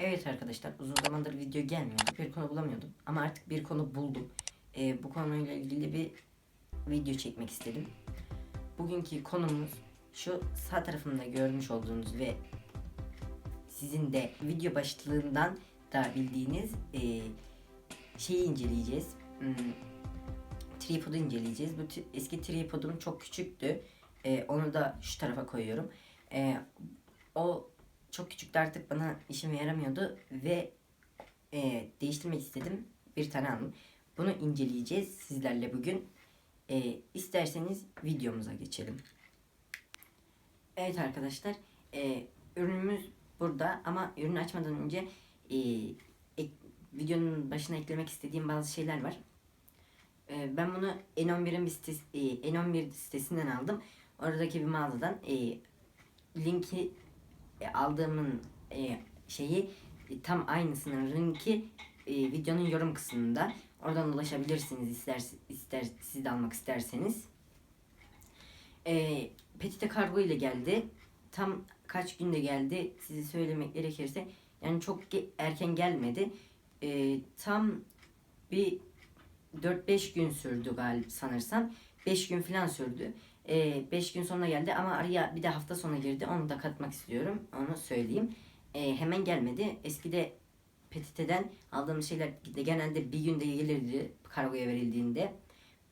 Evet arkadaşlar uzun zamandır video gelmiyordu. Bir konu bulamıyordum. Ama artık bir konu buldum. Ee, bu konuyla ilgili bir video çekmek istedim. Bugünkü konumuz şu sağ tarafımda görmüş olduğunuz ve sizin de video başlığından da bildiğiniz e, şeyi inceleyeceğiz. Hmm, tripodu inceleyeceğiz. Bu eski tripodum çok küçüktü. E, onu da şu tarafa koyuyorum. E, o çok küçüktü artık bana işime yaramıyordu ve e, değiştirmek istedim. Bir tane aldım. Bunu inceleyeceğiz sizlerle bugün. E, isterseniz videomuza geçelim. Evet arkadaşlar, e, ürünümüz burada ama ürünü açmadan önce e, ek- videonun başına eklemek istediğim bazı şeyler var. E, ben bunu N11'in bir sitesi, e, N11 sitesinden aldım. Oradaki bir mağazadan e, linki e, aldığımın e, şeyi e, tam aynısının linki e, videonun yorum kısmında. Oradan ulaşabilirsiniz ister, ister siz de almak isterseniz. E, Petite kargo ile geldi. Tam kaç günde geldi size söylemek gerekirse. Yani çok ge- erken gelmedi. E, tam bir 4-5 gün sürdü galiba sanırsam. 5 gün falan sürdü. 5 gün sonra geldi ama araya bir de hafta sonu girdi. Onu da katmak istiyorum. Onu söyleyeyim. E, hemen gelmedi. Eskide Petite'den aldığımız şeyler de genelde bir günde gelirdi kargoya verildiğinde.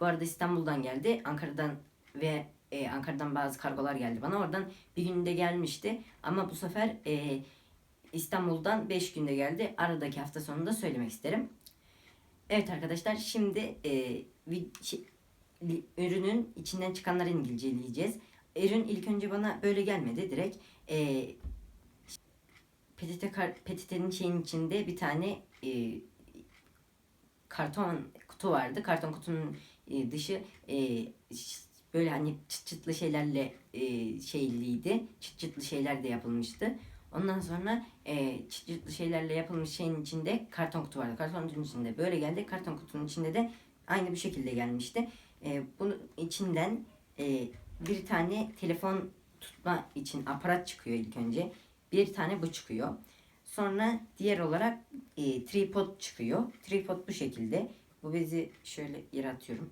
Bu arada İstanbul'dan geldi. Ankara'dan ve e, Ankara'dan bazı kargolar geldi bana. Oradan bir günde gelmişti. Ama bu sefer e, İstanbul'dan 5 günde geldi. Aradaki hafta sonunda söylemek isterim. Evet arkadaşlar şimdi e, li- ürünün içinden çıkanları inceleyeceğiz. Ürün ilk önce bana böyle gelmedi direkt. E, petite kar, petitenin şeyin içinde bir tane e, karton kutu vardı. Karton kutunun e, dışı e, böyle hani çıt çıtlı şeylerle e, şeyliydi. Çıt çıtlı şeyler de yapılmıştı. Ondan sonra e, çıt çıtlı şeylerle yapılmış şeyin içinde karton kutu vardı. Karton kutunun içinde böyle geldi. Karton kutunun içinde de aynı bir şekilde gelmişti. E, bunun içinden e, bir tane telefon tutma için aparat çıkıyor ilk önce. Bir tane bu çıkıyor. Sonra diğer olarak e, tripod çıkıyor. Tripod bu şekilde. Bu bezi şöyle yere atıyorum.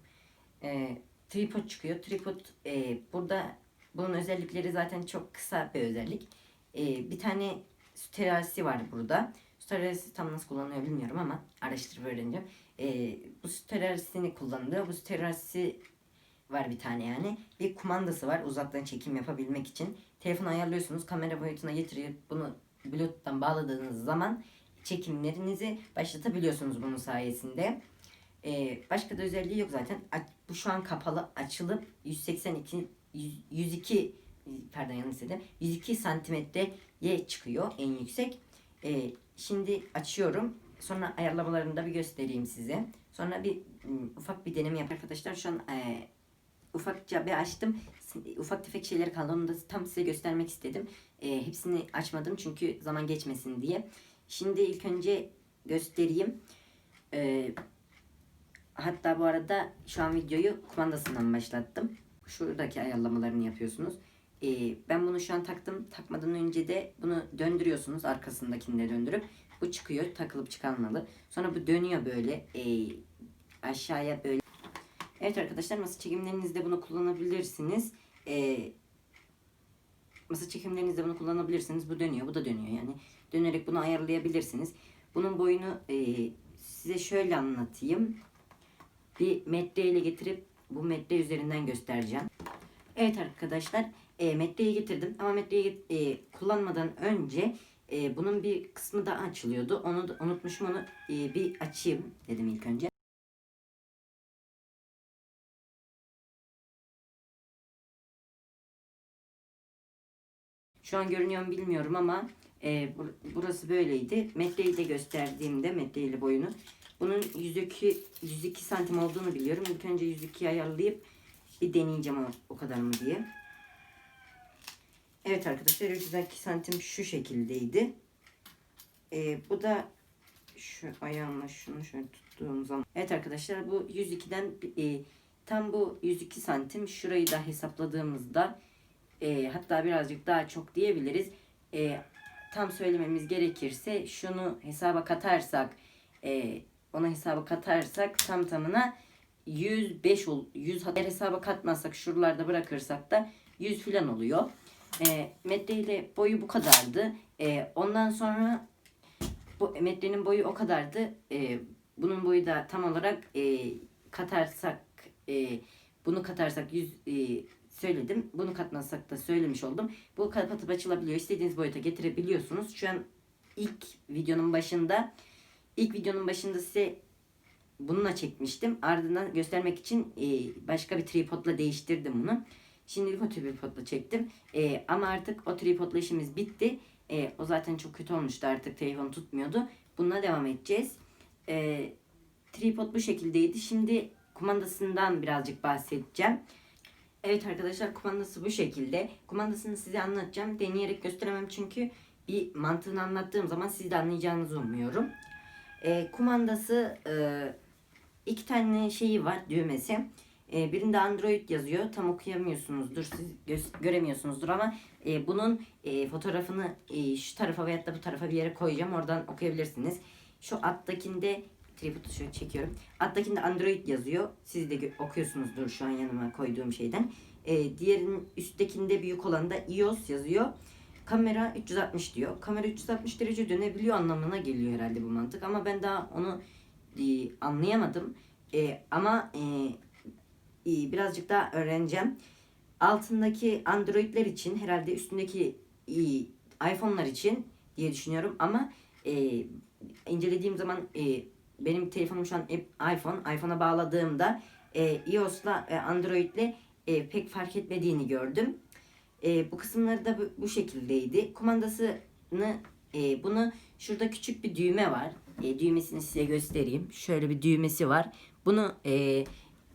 E, tripod çıkıyor. Tripod e, burada bunun özellikleri zaten çok kısa bir özellik. E, bir tane su terazisi var burada. Su terazisi tam nasıl kullanılıyor bilmiyorum ama araştırıp öğreneceğim. E, bu su terazisini kullanılıyor. Bu su terazisi var bir tane yani. Bir kumandası var uzaktan çekim yapabilmek için. Telefonu ayarlıyorsunuz. Kamera boyutuna getirip bunu Bluetooth'tan bağladığınız zaman çekimlerinizi başlatabiliyorsunuz bunun sayesinde. Ee, başka da özelliği yok zaten. Bu şu an kapalı açılıp 182 100 102 pardon yanlış dedim. 102 santimetreye çıkıyor en yüksek. Ee, şimdi açıyorum. Sonra ayarlamalarını da bir göstereyim size. Sonra bir ım, ufak bir deneme yap arkadaşlar. Şu an e, ufakça bir açtım. Ufak tefek şeyler kaldı. Onu da tam size göstermek istedim. E, hepsini açmadım çünkü zaman geçmesin diye. Şimdi ilk önce göstereyim. E, hatta bu arada şu an videoyu kumandasından başlattım. Şuradaki ayarlamalarını yapıyorsunuz. E, ben bunu şu an taktım. Takmadan önce de bunu döndürüyorsunuz. Arkasındakini de döndürüp bu çıkıyor. Takılıp çıkarmalı. Sonra bu dönüyor böyle. E, aşağıya böyle Evet arkadaşlar masa çekimlerinizde bunu kullanabilirsiniz. Ee, masa çekimlerinizde bunu kullanabilirsiniz. Bu dönüyor, bu da dönüyor. Yani dönerek bunu ayarlayabilirsiniz. Bunun boyunu e, size şöyle anlatayım. Bir metre ile getirip bu metre üzerinden göstereceğim. Evet arkadaşlar e, metreyi getirdim ama metreyi e, kullanmadan önce e, bunun bir kısmı daha açılıyordu. Onu da, unutmuşum onu e, bir açayım dedim ilk önce. Şu an görünüyor mu bilmiyorum ama e, bur- burası böyleydi. Metreyi de gösterdiğimde metreyle boyunu. Bunun 102, 102 santim olduğunu biliyorum. İlk önce 102'yi ayarlayıp bir deneyeceğim o, o kadar mı diye. Evet arkadaşlar 102 santim şu şekildeydi. E, bu da şu ayağımla şunu şöyle tuttuğum zaman. Evet arkadaşlar bu 102'den e, tam bu 102 santim şurayı da hesapladığımızda e, hatta birazcık daha çok diyebiliriz. E, tam söylememiz gerekirse şunu hesaba katarsak e, ona hesaba katarsak tam tamına 105 ol 100 eğer hesaba katmazsak şuralarda bırakırsak da 100 falan oluyor. E, metre ile boyu bu kadardı. E, ondan sonra bu metrenin boyu o kadardı. E, bunun boyu da tam olarak e, katarsak e, bunu katarsak 100 e, söyledim. Bunu katmazsak da söylemiş oldum. Bu kapatıp açılabiliyor. İstediğiniz boyuta getirebiliyorsunuz. Şu an ilk videonun başında ilk videonun başında size bununla çekmiştim. Ardından göstermek için e, başka bir tripodla değiştirdim bunu. Şimdilik o tripodla çektim. E, ama artık o tripodla işimiz bitti. E, o zaten çok kötü olmuştu artık telefon tutmuyordu. Bununla devam edeceğiz. E, tripod bu şekildeydi. Şimdi kumandasından birazcık bahsedeceğim. Evet arkadaşlar kumandası bu şekilde. Kumandasını size anlatacağım. Deneyerek gösteremem çünkü bir mantığını anlattığım zaman siz de anlayacağınızı umuyorum. E, kumandası e, iki tane şeyi var düğmesi. E, birinde Android yazıyor. Tam okuyamıyorsunuzdur. Siz gö- göremiyorsunuzdur ama e, bunun e, fotoğrafını e, şu tarafa veyahut da bu tarafa bir yere koyacağım. Oradan okuyabilirsiniz. Şu alttakinde tripodu şöyle çekiyorum. Alttakinde Android yazıyor. Siz de okuyorsunuzdur şu an yanıma koyduğum şeyden. E, diğerinin üsttekinde büyük olan da iOS yazıyor. Kamera 360 diyor. Kamera 360 derece dönebiliyor anlamına geliyor herhalde bu mantık. Ama ben daha onu e, anlayamadım. E, ama e, e, birazcık daha öğreneceğim. Altındaki Android'ler için herhalde üstündeki e, iPhone'lar için diye düşünüyorum. Ama e, incelediğim zaman e, benim telefonum şu an iPhone. iPhone'a bağladığımda e, iOS'la ve Android'le e, pek fark etmediğini gördüm. E, bu kısımları da bu, bu şekildeydi. Kumandasını e, bunu şurada küçük bir düğme var. E, düğmesini size göstereyim. Şöyle bir düğmesi var. Bunu e,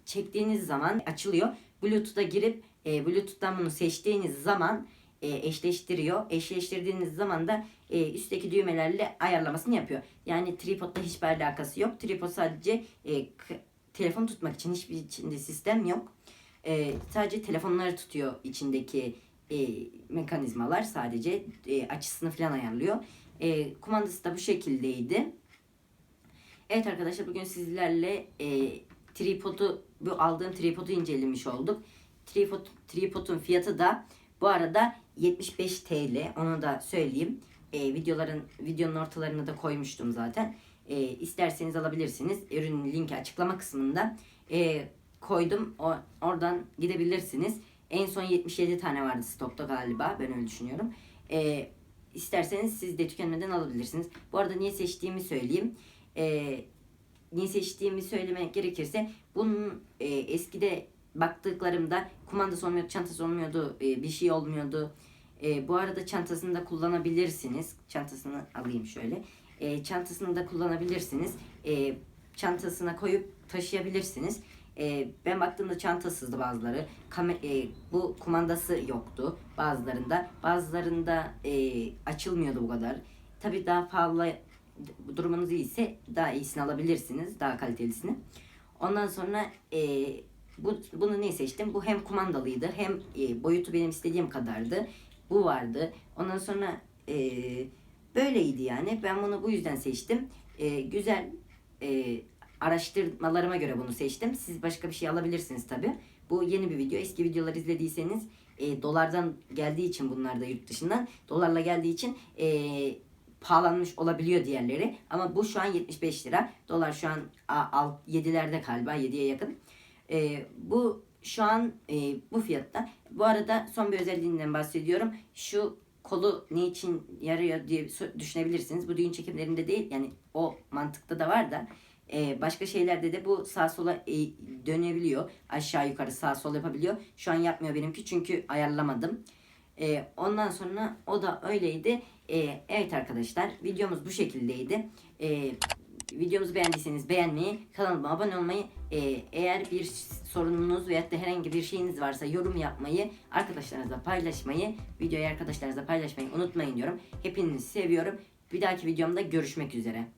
çektiğiniz zaman açılıyor. Bluetooth'a girip e, Bluetooth'tan bunu seçtiğiniz zaman e, eşleştiriyor. Eşleştirdiğiniz zaman da e, üstteki düğmelerle ayarlamasını yapıyor. Yani tripodla hiçbir alakası yok. Tripod sadece e, telefon tutmak için hiçbir içinde sistem yok. E, sadece telefonları tutuyor içindeki e, mekanizmalar sadece e, açısını falan ayarlıyor. E, kumandası da bu şekildeydi. Evet arkadaşlar bugün sizlerle e, tripodu bu aldığım tripodu incelemiş olduk. Tripod, tripodun fiyatı da bu arada 75 TL. Onu da söyleyeyim. E, videoların videonun ortalarına da koymuştum zaten. E, isterseniz alabilirsiniz. Ürünün linki açıklama kısmında e, koydum. O, oradan gidebilirsiniz. En son 77 tane vardı stokta galiba. Ben öyle düşünüyorum. E, isterseniz siz de tükenmeden alabilirsiniz. Bu arada niye seçtiğimi söyleyeyim. E, niye seçtiğimi söylemek gerekirse bunun e, eskide baktıklarımda kumandası olmuyordu, çantası olmuyordu, e, bir şey olmuyordu. E, bu arada çantasını da kullanabilirsiniz. Çantasını alayım şöyle. E, çantasını da kullanabilirsiniz. E, çantasına koyup taşıyabilirsiniz. E, ben baktığımda çantasızdı bazıları. Kame- e, bu kumandası yoktu bazılarında. Bazılarında e, açılmıyordu bu kadar. Tabii daha pahalı durumunuz iyiyse daha iyisini alabilirsiniz. Daha kalitelisini. Ondan sonra e, bu, bunu ne seçtim? Bu hem kumandalıydı hem e, boyutu benim istediğim kadardı. Bu vardı. Ondan sonra e, böyleydi yani. Ben bunu bu yüzden seçtim. E, güzel e, araştırmalarıma göre bunu seçtim. Siz başka bir şey alabilirsiniz tabi. Bu yeni bir video. Eski videolar izlediyseniz e, dolardan geldiği için bunlar da yurt dışından. Dolarla geldiği için e, pahalanmış olabiliyor diğerleri. Ama bu şu an 75 lira. Dolar şu an 7'lerde galiba 7'ye yakın. E, bu şu an e, bu fiyatta. Bu arada son bir özelliğinden bahsediyorum. Şu kolu ne için yarıyor diye düşünebilirsiniz. Bu düğün çekimlerinde değil yani o mantıkta da var da e, başka şeylerde de bu sağ sola e, dönebiliyor. Aşağı yukarı sağ sol yapabiliyor. Şu an yapmıyor benimki çünkü ayarlamadım. E, ondan sonra o da öyleydi. E, evet arkadaşlar videomuz bu şekildeydi. E, videomuzu beğendiyseniz beğenmeyi, kanalıma abone olmayı, e, eğer bir sorununuz veyahut da herhangi bir şeyiniz varsa yorum yapmayı, arkadaşlarınızla paylaşmayı, videoyu arkadaşlarınızla paylaşmayı unutmayın diyorum. Hepinizi seviyorum. Bir dahaki videomda görüşmek üzere.